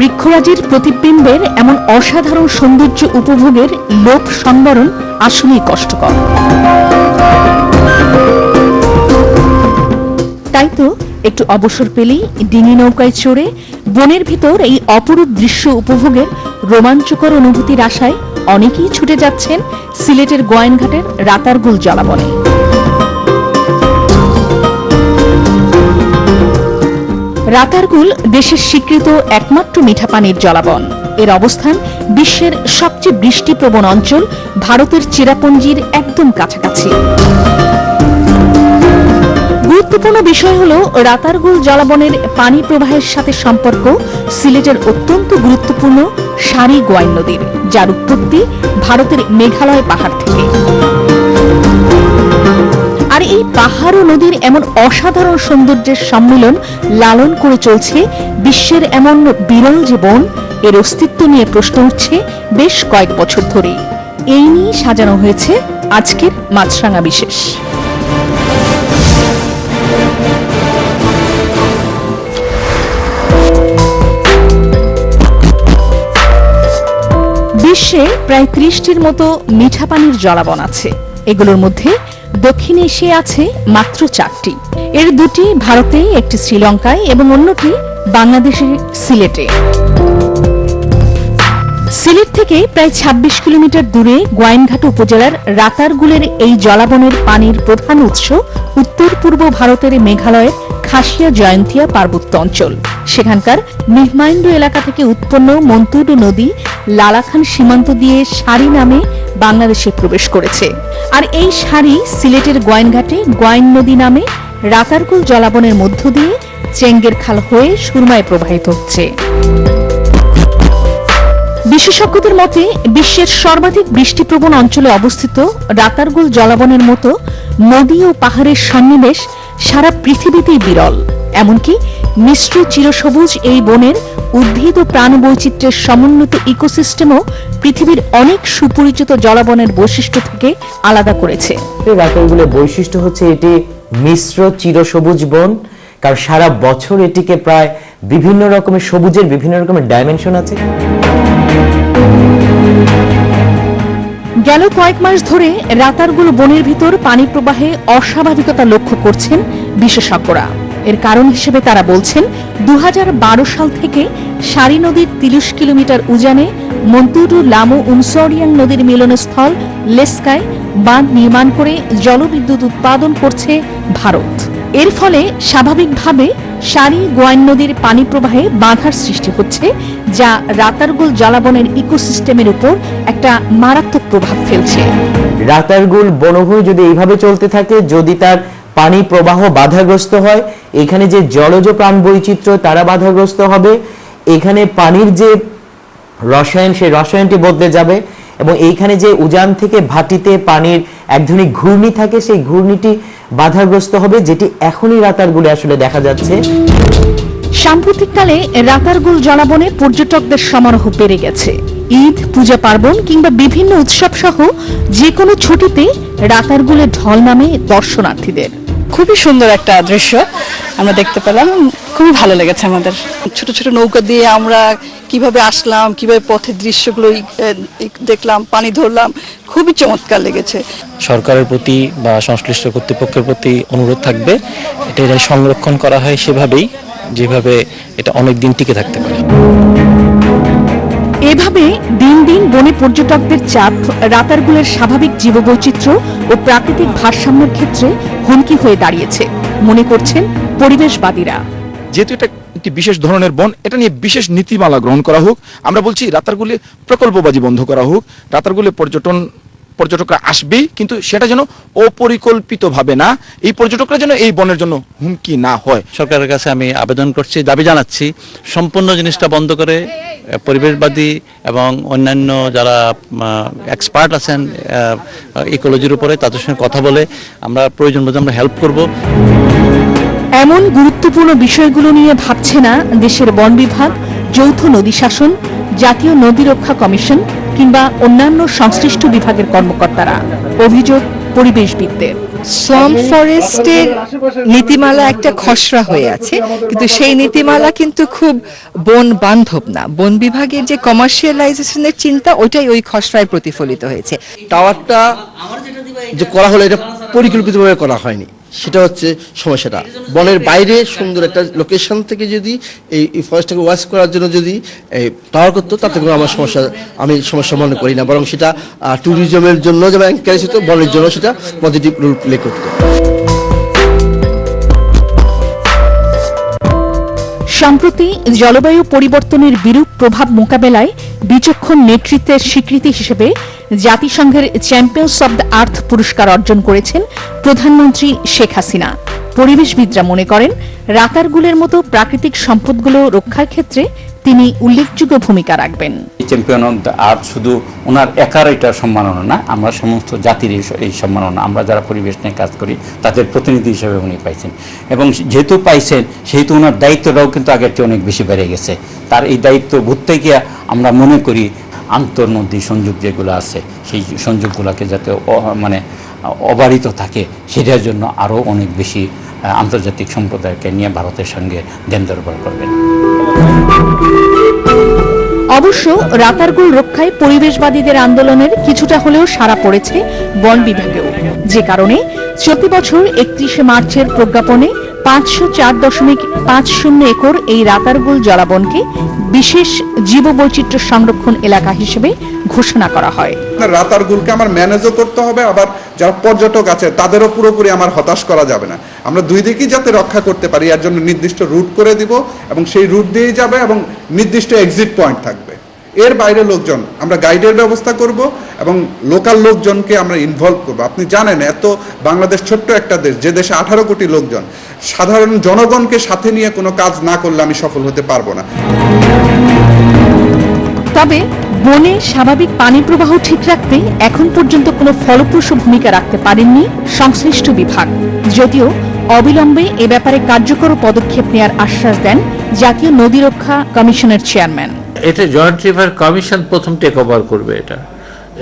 বৃক্ষরাজির প্রতিবিম্বের এমন অসাধারণ সৌন্দর্য উপভোগের লোভ সংবরণ আসলেই কষ্টকর। তাই তো একটু অবসর পেলেই ডিঙি নৌকায় চড়ে বনের ভিতর এই অপরূপ দৃশ্য উপভোগের রোমাঞ্চকর অনুভূতির আশায় অনেকেই ছুটে যাচ্ছেন সিলেটের গোয়াইনঘাটের রাতারগুল জলাবনে। রাতারগুল দেশের স্বীকৃত একমাত্র মিঠা পানির জলাবন। এর অবস্থান বিশ্বের সবচেয়ে বৃষ্টিপ্রবণ অঞ্চল, ভারতের চেরাপুঞ্জির একদম কাছাকাছি। গুরুত্বপূর্ণ বিষয় হল রাতারগুল জলাবনের পানি প্রবাহের সাথে সম্পর্ক, সিলেটের অত্যন্ত গুরুত্বপূর্ণ সারি গোয়াইন নদীর, যার উৎপত্তি ভারতের মেঘালয় পাহাড় থেকে। আর এই পাহাড় ও নদীর এমন অসাধারণ সৌন্দর্যের সম্মিলন লালন করে চলছে বিশ্বের এমন বিরল যে বন এর অস্তিত্ব নিয়ে প্রশ্ন উঠছে বেশ কয়েক বছর ধরে এই নিয়ে সাজানো হয়েছে আজকের মাছরাঙা বিশেষ। বিশ্বে প্রায় ত্রিশটির মতো মিঠা পানির জলাবন আছে। এগুলোর মধ্যে দক্ষিণ এশিয়া আছে মাত্র চারটি। এর দুটি ভারতে একটি শ্রীলঙ্কায় এবং অন্যটি বাংলাদেশের সিলেটে। সিলেট থেকে প্রায় ২৬ কিলোমিটার দূরে গোয়াইনঘাট উপজেলার রাতারগুলের এই জলাবনের পানির প্রধান উৎস উত্তর পূর্ব ভারতের মেঘালয়ের খাসিয়া জয়ন্তিয়া পার্বত্য অঞ্চল। সেখানকার মিহমাইন্ড এলাকা থেকে উৎপন্ন মন্তুডু নদী লালাখান সীমান্ত দিয়ে সারি নামে বাংলাদেশে প্রবেশ করেছে। আর এই সারি সিলেটের গোয়াইনঘাটে গোয়াইন নদী নামে রাতারগুল জলাবনের মধ্য দিয়ে চেঙ্গের খাল হয়ে সুরমায় প্রবাহিত হচ্ছে। বিশেষজ্ঞদের মতে, বিশ্বের সর্বাধিক বৃষ্টিপ্রবণ অঞ্চলে অবস্থিত রাতারগুল জলাবনের মতো নদী ও পাহাড়ের সন্নিবেশ সারা পৃথিবীতেই বিরল। এমনকি মিশ্র চিরসবুজ এই বনের উদ্ভিদ ও প্রাণবৈচিত্র্যের সমন্বিত ইকোসিস্টেমও পৃথিবীর অনেক সুপরিচিত জলাবনের বৈশিষ্ট্য থেকে আলাদা করেছে। রাতারগুলের বৈশিষ্ট্য হচ্ছে এটি মিশ্র চিরসবুজ বন কারণ সারা বছর এটিকে প্রায় বিভিন্ন রকমের সবুজের বিভিন্ন রকমের ডাইমেনশন আছে। গেল কয়েক মাস ধরে রাতারগুলো বনের ভিতর পানি প্রবাহে অস্বাভাবিকতা লক্ষ্য করছেন বিশেষজ্ঞরা। এর কারণ হিসেবে তারা বলছেন দু সাল থেকে সারি নদীর তিরিশ কিলোমিটার উজানে মন্তুরু লামো উমসরিয়াং নদীর মিলনস্থল লেস্কায় বাঁধ নির্মাণ করে জলবিদ্যুৎ উৎপাদন করছে ভারত। এর ফলে স্বাভাবিকভাবে সারি গোয়াইন নদীর পানি প্রবাহে বাধার সৃষ্টি হচ্ছে, যা রাতারগুল জলাবনের ইকোসিস্টেমের উপর একটা মারাত্মক প্রভাব ফেলছে। রাতারগুল বনভূমি যদি এইভাবে চলতে থাকে, যদি তার পানি প্রবাহ বাধাগ্রস্ত হয়। এখানে যে জলজ প্রাণ বৈচিত্র্য, তারা বাধাগ্রস্ত হবে। এখানে পানির যে রসায়ন, সেই রসায়নটি বদলে যাবে এবং এইখানে যে উজান থেকে ভাটিতে পানির এক ধরনের ঘূর্ণি থাকে, সেই ঘূর্ণিটি বাধাগ্রস্ত হবে, যেটি এখনই রাতারগুলে আসলে দেখা যাচ্ছে। সাম্প্রতিককালে রাতারগুল জলাবনে পর্যটকদের সমারোহ বেড়ে গেছে। ঈদ, পূজা পার্বণ কিংবা বিভিন্ন উৎসব সহ যে কোনো ছুটিতে রাতারগুলে ঢল নামে দর্শনার্থীদের। খুবই সুন্দর একটা দৃশ্য আমরা দেখতে পেলাম। খুবই ভালো লেগেছে আমাদের। ছোট ছোট নৌকা দিয়ে আমরা কীভাবে আসলাম কীভাবে পথের দৃশ্যগুলো দেখলাম পানি ধরলাম খুবই চমৎকার লেগেছে। সরকারের প্রতি বা সংশ্লিষ্ট কর্তৃপক্ষের প্রতি অনুরোধ থাকবে এটা যেন সংরক্ষণ করা হয় সেভাবেই যেভাবে এটা অনেক দিন টিকে থাকতে পারে। এভাবে দিন দিন বনে পর্যটকদের চাপ, রাতারগুলের স্বাভাবিক জীববৈচিত্র্য ও প্রাকৃতিক ভারসাম্যের ক্ষেত্রে হুমকি হয়ে দাঁড়িয়েছে। মনে করছেন পরিবেশবাদীরা। যেহেতু এটা একটি বিশেষ ধরনের বন, এটা নিয়ে বিশেষ নীতিমালা গ্রহণ করা হোক, আমরা বলছি রাতারগুলি প্রকল্পবাজি বন্ধ করা হোক, রাতারগুলি পর্যটন পর্যটকরা আসবেই কিন্তু সেটা যেন অপরিকল্পিতভাবে না এই পর্যটকরা যেন এই বনের জন্য হুমকি না হয়। সরকারের কাছে আমি আবেদন করছি দাবি জানাচ্ছি সম্পূর্ণ জিনিসটা বন্ধ করে পরিবেশবাদী এবং অন্যান্য যারা এক্সপার্ট আছেন ইকোলজির উপরে তাদের সঙ্গে কথা বলে আমরা প্রয়োজন বোধে আমরা হেল্প করব। এমন গুরুত্বপূর্ণ বিষয়গুলো নিয়ে ভাবছে না দেশের বন বিভাগ যৌথ নদী শাসন জাতীয় নদী রক্ষা কমিশন। কিংবা অন্যান্য সংশ্লিষ্ট বিভাগের কর্মকর্তারা। অভিযোগ পরিবেশবিদদের। সোয়াম ফরেস্টের নীতিমালা একটা খসড়া হয়ে আছে কিন্তু সেই নীতিমালা কিন্তু খুব বন বান্ধব না। বন বিভাগের যে কমার্শিয়ালাইজেশনের চিন্তা ওইটাই ওই খসড়ায় প্রতিফলিত হয়েছে। টাওয়ারটা যে করা হলো এটা পরিকল্পিতভাবে করা হয়নি। সেটা হচ্ছে সমস্যাটা। বনের বাইরে সুন্দর একটা লোকেশন থেকে যদি এই ফরেস্টটাকে ওয়াশ করার জন্য যদি পাওয়ার করতো, তাতে কোনো আমার সমস্যা আমি সমস্যা মনে করি না। বরং সেটা ট্যুরিজমের জন্য যেমন এনকারেজ হতো বনের জন্য সেটা পজিটিভ রোল প্লে করতো। সম্প্রতি জলবায়ু পরিবর্তনের বিরূপ প্রভাব মোকাবেলায় বিচক্ষণ নেতৃত্বের স্বীকৃতি হিসেবে জাতিসংঘের চ্যাম্পিয়ন্স অব দ্য আর্থ পুরস্কার অর্জন করেছেন প্রধানমন্ত্রী শেখ হাসিনা। পরিবেশবিদরা মনে করেন রাতারগুলের মতো প্রাকৃতিক সম্পদগুলো রক্ষার ক্ষেত্রে তিনি উল্লেখযোগ্য ভূমিকা রাখবেন। চ্যাম্পিয়ন অফ দ্য আর্থ শুধু ওনার একার এটা সম্মাননা না, আমরা সমস্ত জাতির এই- সম্মাননা, আমরা যারা পরিবেশ নিয়ে কাজ করি, তাদের প্রতিনিধি হিসেবে উনি পাইছেন। এবং যেহেতু পাইছেন, সেহেতু ওনার দায়িত্বটাও কিন্তু আগের চেয়ে অনেক বেশি বেড়ে গেছে। তার এই দায়িত্ব ভুগতে গিয়ে আমরা মনে করি, আন্তর্নদী সংযোগ যেগুলো আছে, সেই সংযোগগুলোকে যাতে মানে অবারিত থাকে, সেটার জন্য আরও অনেক বেশি আন্তর্জাতিক সম্প্রদায়কে নিয়ে ভারতের সঙ্গে দেন দরবার করবেন। অবশ্য রাতারগুল রক্ষায় পরিবেশবাদীদের আন্দোলনের কিছুটা হলেও সাড়া পড়েছে বন বিভাগেও। যে কারণে চলতি বছর একত্রিশে মার্চের প্রজ্ঞাপনে পাঁচশো চার দশমিক পাঁচ শূন্য একর এই রাতারগুল জলাবনকে বিশেষ জীববৈচিত্র্য সংরক্ষণ এলাকা হিসেবে ঘোষণা করা হয়। আপনার রাতারগুলকে আমার ম্যানেজও করতে হবে, আবার যারা পর্যটক আছে তাদেরও পুরোপুরি আমার হতাশ করা যাবে না। আমরা দুই দিকেই যাতে রক্ষা করতে পারি, এর জন্য নির্দিষ্ট রুট করে দিব এবং সেই রুট দিয়েই যাবে এবং নির্দিষ্ট এক্সিট পয়েন্ট থাকবে। এর বাইরে লোকজন, আমরা গাইডের ব্যবস্থা করব এবং লোকাল লোকজনকে আমরা ইনভলভ করব। আপনি জানেন, এত বাংলাদেশ ছোট্ট একটা দেশ, যে দেশে আঠারো কোটি লোকজন, সাধারণ জনগণকে সাথে নিয়ে কোনো কাজ না করলে আমি সফল হতে পারব না। তবে বনে স্বাভাবিক পানি প্রবাহ ঠিক রাখতে এখন পর্যন্ত কোনো ফলপ্রসূ ভূমিকা রাখতে পারেননি সংশ্লিষ্ট বিভাগ। যদিও অবিলম্বে এ ব্যাপারে কার্যকর পদক্ষেপ নেওয়ার আশ্বাস দেন জাতীয় নদী রক্ষা কমিশনের চেয়ারম্যান। এটা জয়েন্ট রিভার কমিশন প্রথম টেক ওভার করবে এটা।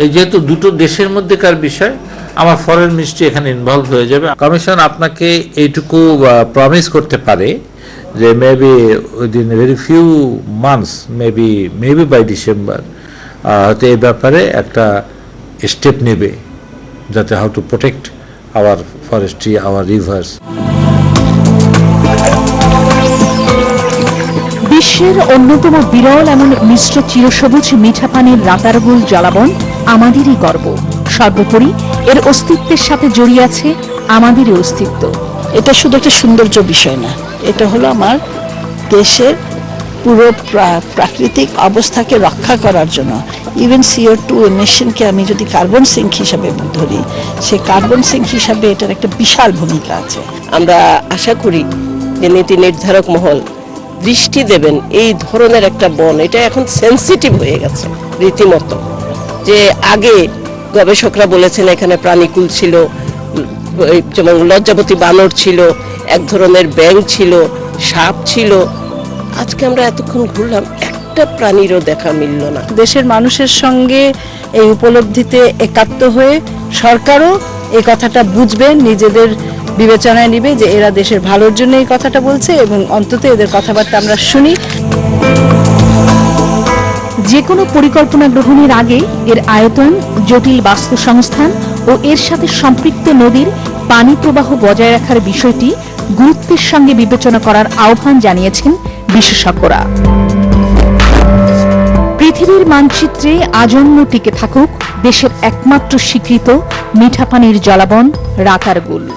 এই যেহেতু দুটো দেশের মধ্যেকার বিষয়, আমার ফরেন মিনিস্ট্রি এখানে ইনভলভ হয়ে যাবে। কমিশন আপনাকে এইটুকু প্রমিস করতে পারে যে maybe within very few months maybe maybe by December হয়তো এই ব্যাপারে একটা স্টেপ নেবে যাতে how to protect our forestry our rivers বিশ্বের অন্যতম বিরল এমন মিশ্র চিরসবুজ মিঠা পানির রাতারগুল জলাবন আমাদেরই গর্ব। সর্বোপরি এর অস্তিত্বের সাথে জড়িয়ে আছে আমাদেরই অস্তিত্ব। এটা শুধু একটা সৌন্দর্য বিষয় না এটা হলো আমার দেশের পুরো প্রা- প্রাকৃতিক অবস্থাকে রক্ষা করার জন্য ইভেন সিও টু এমিশনকে আমি যদি কার্বন সিঙ্ক হিসাবে ধরি, সে কার্বন সিঙ্ক হিসাবে এটার একটা বিশাল ভূমিকা আছে। আমরা আশা করি যে নীতি নির্ধারক মহল দৃষ্টি দেবেন এই ধরনের একটা বন, এটা এখন সেনসিটিভ হয়ে গেছে রীতিমতো। যে আগে গবেষকরা বলেছেন এখানে প্রাণীকুল ছিল যেমন লজ্জাবতী বানর ছিল, এক ধরনের ব্যাং ছিল, সাপ ছিল আজকে আমরা এতক্ষণ ঘুরলাম একটা প্রাণীরও দেখা মিলল না। দেশের মানুষের সঙ্গে এই উপলব্ধিতে একাত্ম হয়ে সরকারও এই কথাটা বুঝবে নিজেদের বিবেচনায় নিবে যে এরা দেশের ভালোর জন্য এই কথাটা বলছে এবং অন্তত এদের কথাবার্তা আমরা শুনি। যে কোনো পরিকল্পনা গ্রহণের আগে এর আয়তন জটিল বাস্তু সংস্থান ও এর সাথে সম্পৃক্ত নদীর পানি প্রবাহ বজায় রাখার বিষয়টি গুরুত্বের সঙ্গে বিবেচনা করার আহ্বান জানিয়েছেন বিশেষজ্ঞরা। পৃথিবীর মানচিত্রে আজন্ম টিকে থাকুক দেশের একমাত্র স্বীকৃত মিঠাপানির জলাবন রাতারগুল।